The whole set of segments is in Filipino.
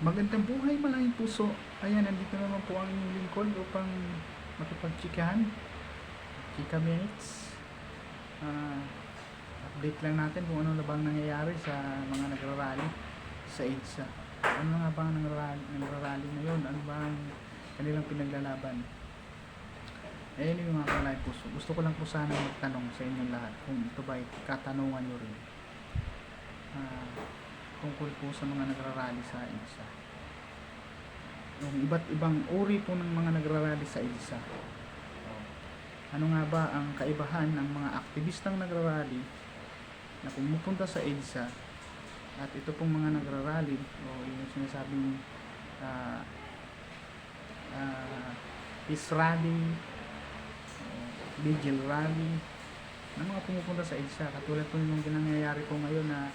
Magandang buhay, malayang puso. Ayan, nandito naman po ang inyong lingkod upang makipagchikahan. Chika minutes. Ah, update lang natin kung ano na bang nangyayari sa mga nagrarally sa EDSA. Ano nga ba ang nagrarally, nagrarally ngayon? Ano ba ang kanilang pinaglalaban? Ayan yung mga malayang puso. Gusto ko lang po sana magtanong sa inyong lahat kung ito ba katanungan nyo rin. Ah, tungkol po sa mga nagrarally sa EDSA. Yung iba't ibang uri po ng mga nagrarally sa EDSA. Ano nga ba ang kaibahan ng mga aktivistang nagrarally na pumupunta sa EDSA at ito pong mga nagrarally o yung sinasabing uh, uh, peace rally, vigil rally, ng mga pumupunta sa EDSA katulad po yung ginangyayari po ngayon na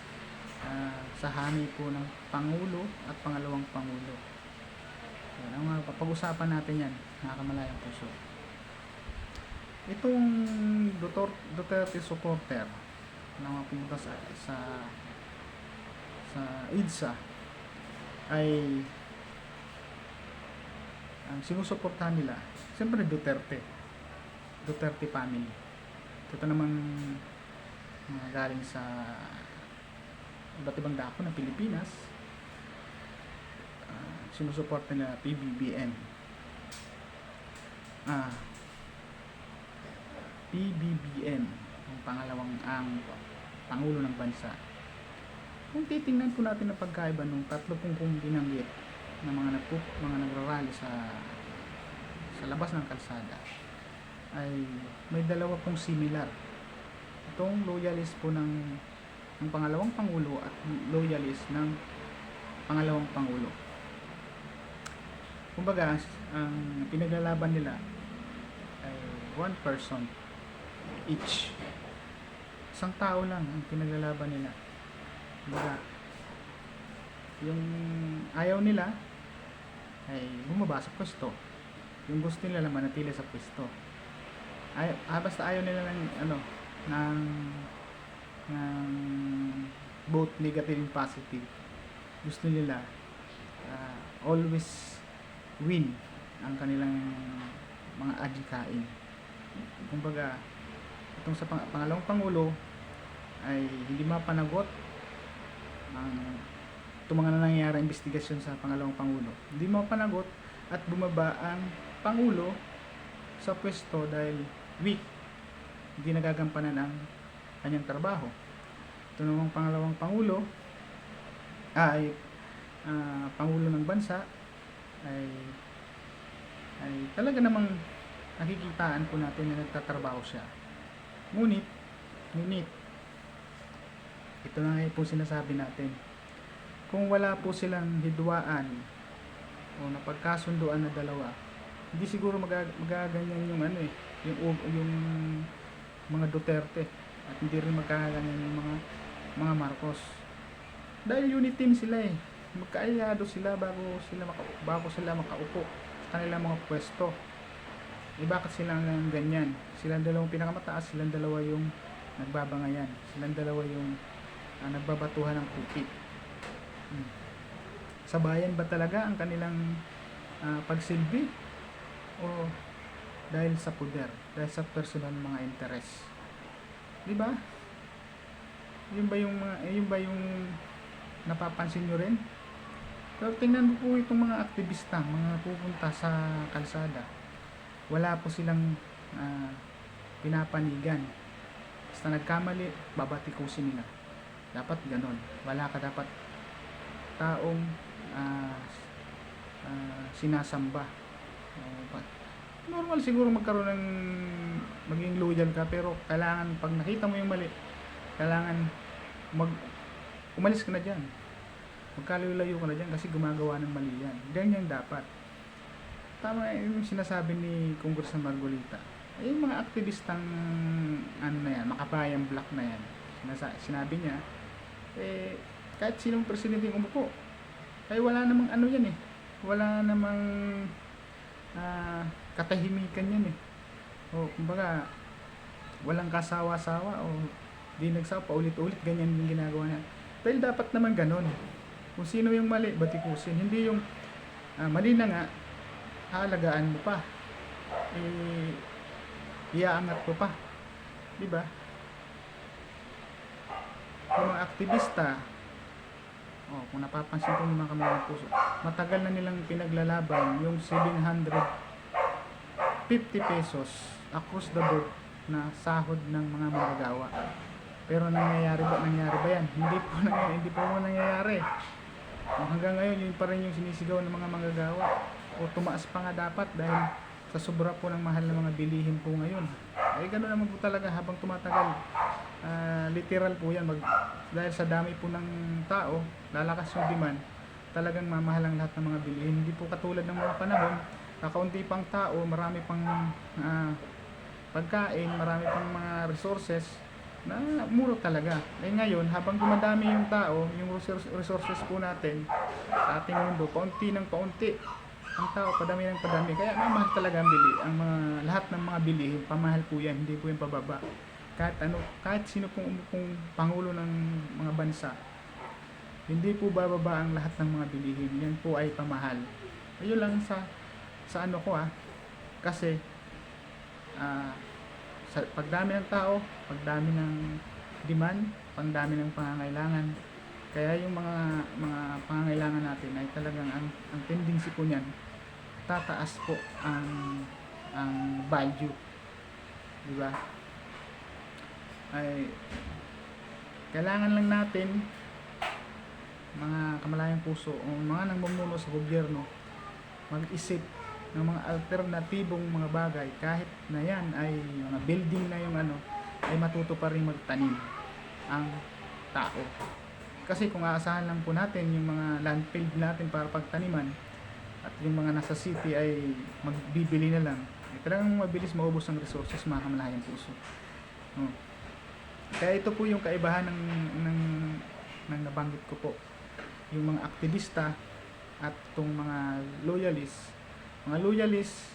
ah, sa hani po ng Pangulo at pangalawang Pangulo. Yan, ang mga pag-usapan natin yan, mga kamalayang puso. Itong Duterte, supporter na mga pumunta sa, sa sa EDSA ay ang sinusuportahan nila, siyempre Duterte. Duterte family. Ito namang galing sa iba't ibang dako ng Pilipinas. Uh, sinusuporta nila PBBM ah PBBM ang pangalawang ang pangulo ng bansa. Kung titingnan po natin ang pagkaiba ng tatlo pong kong binanggit na mga nagpo, mga nagrarally sa sa labas ng kalsada ay may dalawa pong similar. Itong loyalist po ng ng pangalawang pangulo at loyalist ng pangalawang pangulo. Kumbaga ang pinaglalaban nila ay one person each. Isang tao lang ang pinaglalaban nila. Kumbaga yung ayaw nila ay bumaba sa pwesto. Yung gusto nila lang manatili sa pwesto. Ay, ah, basta ayaw nila ng ano ng both negative and positive. Gusto nila ah, always win ang kanilang mga adhikain. Kumbaga itong sa pang- pangalawang pangulo ay hindi mapanagot ang itong mga nangyayari investigasyon sa pangalawang pangulo. Hindi mapanagot at bumaba ang pangulo sa pwesto dahil weak. Hindi nagagampanan ang kanyang trabaho ito namang pangalawang pangulo ay ah, pangulo ng bansa ay ay talaga namang nakikitaan po natin na nagtatrabaho siya. Ngunit ngunit ito na nga po sinasabi natin. Kung wala po silang hidwaan o napagkasunduan na dalawa hindi siguro magag- magaganyan yung ano eh yung yung mga Duterte at hindi rin magkakaganyan yung mga mga Marcos. Dahil unit team sila eh. Magkaaliado sila bago sila maka, bago sila makaupo sa kanilang mga pwesto. Eh bakit sila ang ganyan? Silang dalawang pinakamataas silang dalawa yung nagbabangayan. Silang dalawa yung ah, nagbabatuhan ng kupit Hmm. sa bayan ba talaga ang kanilang ah, pagsilbi? O dahil sa puder dahil sa personal mga interes? Di ba yun ba yung mga yun ba yung napapansin nyo rin? Pero tingnan po itong mga aktivista mga pupunta sa kalsada. Wala po silang ah, pinapanigan. Basta nagkamali babatikusin nila. Dapat ganon. Wala ka dapat taong ah, ah, sinasamba. Ba- normal siguro magkaroon ng maging loyal ka pero kailangan pag nakita mo yung mali kailangan mag umalis ka na dyan. Magkalayo-layo ka na dyan kasi gumagawa ng mali yan. Ganyan dapat. Tama yung sinasabi ni Congressman Margolita. Eh, yung mga aktivistang ano na yan, makabayang black na yan Sinasa- sinabi niya eh kahit sinong presidente yung umupo ay wala namang ano yan eh. Wala namang ah, katahimikan yan eh. O kumbaga walang kasawa-sawa o di nagsawa paulit-ulit ganyan yung ginagawa niya dahil dapat naman ganon Kung sino yung mali, batikusin. Hindi yung ah, mali na nga, aalagaan mo pa. Eh, iaangat ko pa. Di ba? Mga aktivista, oh, kung napapansin ko mga kamilang puso, matagal na nilang pinaglalaban yung 750 pesos across the board na sahod ng mga manggagawa. Pero nangyayari ba? Nangyayari ba yan? Hindi po nangyayari. Hindi po mo nangyayari. Hanggang ngayon, yun pa rin yung sinisigaw ng mga manggagawa. O tumaas pa nga dapat dahil sa sobra po ng mahal ng mga bilihin po ngayon. Eh, gano'n naman po talaga habang tumatagal. Ah, literal po yan. Mag, dahil sa dami po ng tao, lalakas yung demand, talagang mamahal ang lahat ng mga bilihin. Hindi po katulad ng mga panahon, kakaunti pang tao, marami pang ah, pagkain, marami pang mga resources na muro talaga. Eh ngayon, habang dumadami yung tao, yung resource- resources po natin sa ating mundo, paunti ng paunti, ang tao, padami ng padami. Kaya mamahal talaga ang bili. Ang mga, lahat ng mga bilihin, pamahal po yan, hindi po yung pababa. Kahit ano, kahit sino pong umupong pangulo ng mga bansa, hindi po bababa ang lahat ng mga bilihin. Yan po ay pamahal. Ayun lang sa sa ano ko ah. Kasi ah sa pagdami ng tao, pagdami ng demand, pagdami ng pangangailangan. Kaya yung mga mga pangangailangan natin ay talagang ang ang tendency po niyan tataas po ang ang value. Di ba? Ay kailangan lang natin mga kamalayang puso o mga namumuno sa gobyerno mag-isip ng mga alternatibong mga bagay kahit na yan ay mga building na yung ano ay matuto pa rin magtanim ang tao. Kasi kung aasahan lang po natin yung mga landfill natin para pagtaniman at yung mga nasa city ay magbibili na lang eh, talagang mabilis maubos ang resources mga kamalayang puso. Oh. kaya ito po yung kaibahan ng, ng, ng nabanggit ko po. Yung mga aktivista at itong mga loyalists mga loyalists.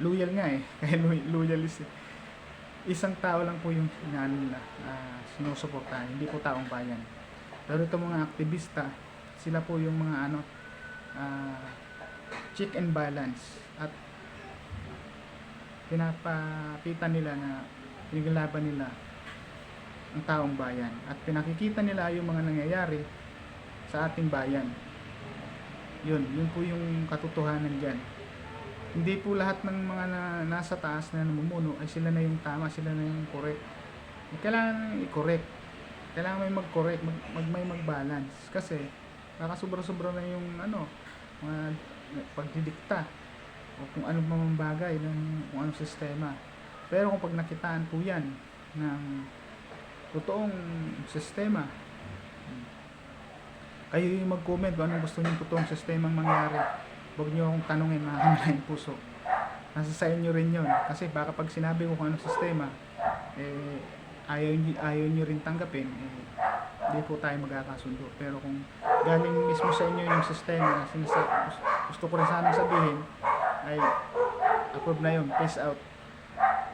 Loyal nga eh. Kaya loy- loyalist eh. isang tao lang po yung inaano nila ah, sinusuportahan hindi po taong bayan. Pero itong mga aktivista sila po yung mga ano ah, check and balance. At pinapakita nila na pinaglalaban nila ang taong bayan. At pinakikita nila yung mga nangyayari sa ating bayan. Yun, yun po yung katotohanan dyan hindi po lahat ng mga na, nasa taas na namumuno ay sila na yung tama, sila na yung correct. Eh, kailangan i-correct. Kailangan may mag-correct, mag, mag, may mag-balance. Kasi baka sobra-sobra na yung ano mga pagdidikta o kung ano mang bagay ng kung anong sistema. Pero kung pag nakitaan po yan ng totoong sistema kayo yung mag-comment kung anong gusto nyo totoong sistemang mangyari huwag nyo akong tanungin mga kamalayang puso. Nasa sa inyo rin yun. Kasi baka pag sinabi ko kung anong sistema eh ayaw ayaw nyo rin tanggapin eh hindi po tayo magkakasundo. Pero kung galing mismo sa inyo yung sistema na sinasa, gusto ko rin sana sabihin ay approve na yun. Peace out